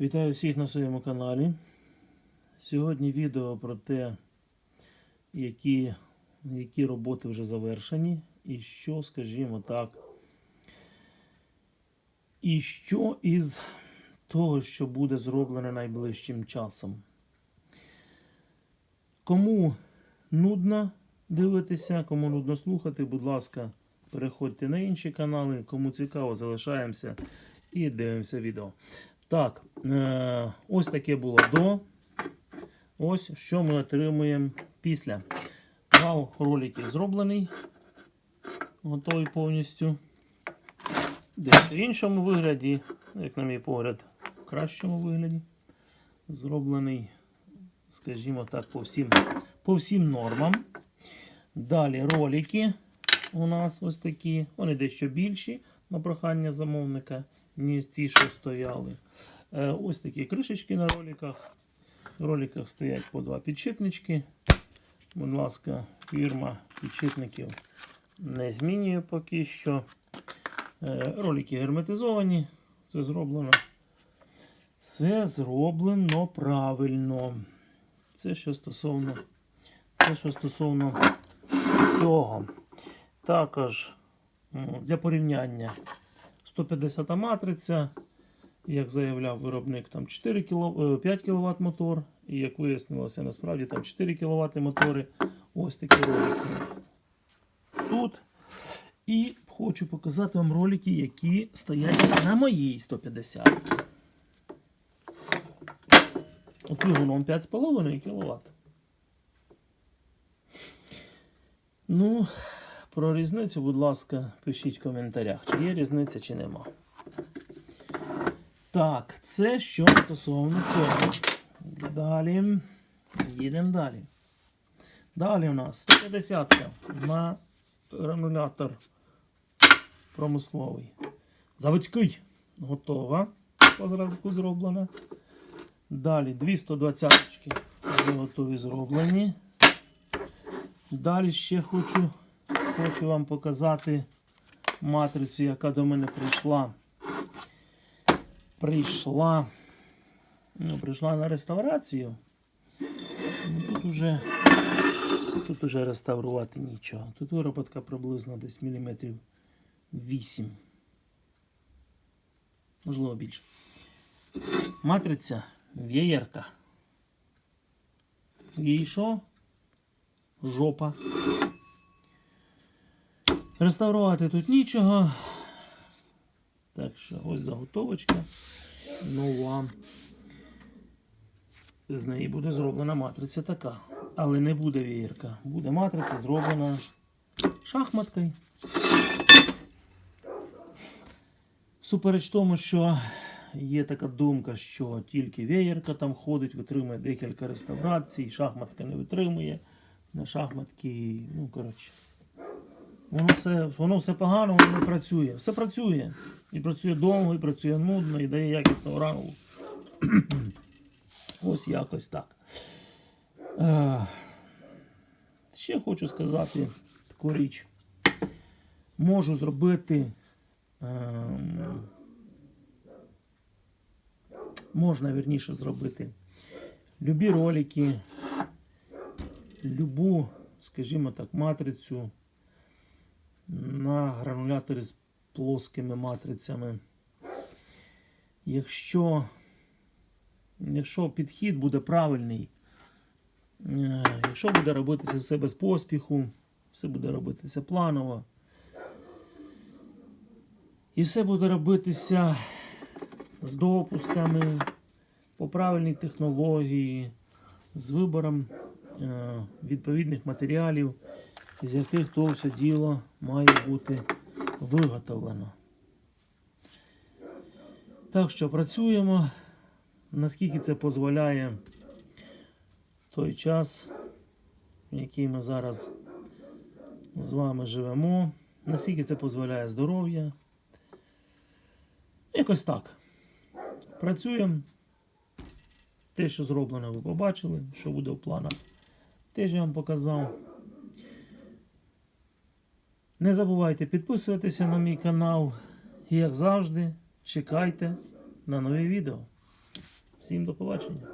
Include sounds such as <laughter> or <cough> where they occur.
Вітаю всіх на своєму каналі. Сьогодні відео про те, які, які роботи вже завершені, і що, скажімо так, і що із того, що буде зроблене найближчим часом. Кому нудно дивитися, кому нудно слухати, будь ласка, переходьте на інші канали. Кому цікаво, залишаємося і дивимося відео. Так, е, ось таке було до. Ось що ми отримуємо після. Вал роликів зроблений. Готовий повністю. Десь в іншому вигляді, як на мій погляд, в кращому вигляді. Зроблений, скажімо так, по всім, по всім нормам. Далі ролики у нас ось такі. Вони дещо більші на прохання замовника, ніж ті, що стояли. Е, Ось такі кришечки на роликах. В роликах стоять по два підшипнички. Будь ласка, фірма підшипників не змінює поки що. Е, Ролики герметизовані. Все зроблено. Все зроблено правильно. Це що стосовно, це що стосовно цього. Також для порівняння 150 матриця, як заявляв виробник, там 4 кіло, е, 5 кВт мотор. І як вияснилося, насправді там 4 кВт мотори. Ось такі ролики. Тут. І хочу показати вам ролики, які стоять на моїй 150. З двигуном 5,5 кВт. Ну, про різницю, будь ласка, пишіть в коментарях, чи є різниця, чи нема. Так, це що стосовно цього. Далі. Їдемо далі. Далі у нас 150 на гранулятор промисловий. Заводський. Готова. По зразку зроблена. Далі 220 вже готові зроблені. Далі ще хочу, хочу вам показати матрицю, яка до мене прийшла. Прийшла. Ну, прийшла на реставрацію. Ну, Тут уже, тут уже реставрувати нічого. Тут вироботка приблизно десь міліметрів 8. Можливо більше. Матриця веєрка. Їй що? Жопа. Реставрувати тут нічого. Так що ось заготовочка нова. З неї буде зроблена матриця така. Але не буде веєрка. Буде матриця зроблена шахматкою. Супереч тому, що є така думка, що тільки веєрка там ходить, витримує декілька реставрацій, шахматка не витримує. На шахматки, ну коротше. Воно все, воно все погано, воно не працює. Все працює. І працює довго, і працює нудно, і дає якісну ранку. <clears throat> Ось якось так. Е, ще хочу сказати таку річ. Можу зробити. ем, можна вірніше зробити любі ролики, любу, скажімо так, матрицю на грануляторі з плоскими матрицями. Якщо, якщо підхід буде правильний, е, якщо буде робитися все без поспіху, все буде робитися планово, і все буде робитися з допусками, по правильній технології, з вибором е, відповідних матеріалів, з яких то все діло має бути виготовлено. Так що працюємо, наскільки це дозволяє той час, в який ми зараз з вами живемо, наскільки це дозволяє здоров'я. Якось так. Працюємо. Те, що зроблено, ви побачили, що буде в планах. Теж я вам показав. Не забувайте підписуватися на мій канал. І як завжди, чекайте на нові відео. Всім до побачення.